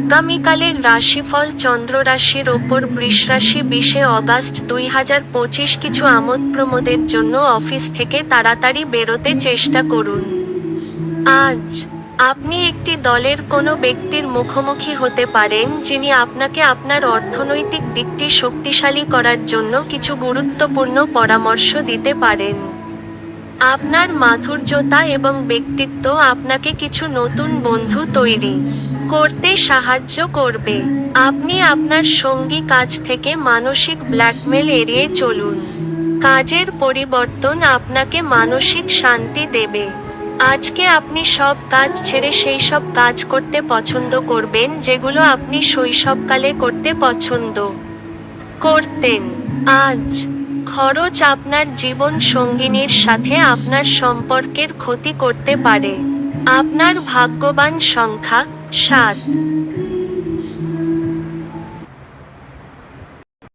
আগামীকালের রাশিফল চন্দ্র রাশির ওপর বৃষ রাশি বিশে অগাস্ট দুই হাজার পঁচিশ কিছু আমোদ প্রমোদের জন্য অফিস থেকে তাড়াতাড়ি বেরোতে চেষ্টা করুন। আজ আপনি একটি দলের কোনো ব্যক্তির মুখোমুখি হতে পারেন যিনি আপনাকে আপনার অর্থনৈতিক দিকটি শক্তিশালী করার জন্য কিছু গুরুত্বপূর্ণ পরামর্শ দিতে পারেন। আপনার মাধুর্যতা এবং ব্যক্তিত্ব আপনাকে কিছু নতুন বন্ধু তৈরি করতে সাহায্য করবে। আপনি আপনার সঙ্গী কাজ থেকে মানসিক ব্ল্যাকমেল এড়িয়ে চলুন। কাজের পরিবর্তন আপনাকে মানসিক শান্তি দেবে। আজকে আপনি সব কাজ ছেড়ে সেই সব কাজ করতে পছন্দ করবেন যেগুলো আপনি শৈশবকালে করতে পছন্দ করতেন। আজ খরচ আপনার জীবন সঙ্গিনীর সাথে আপনার সম্পর্কের ক্ষতি করতে পারে। আপনার ভাগ্যবান সংখ্যা সাত।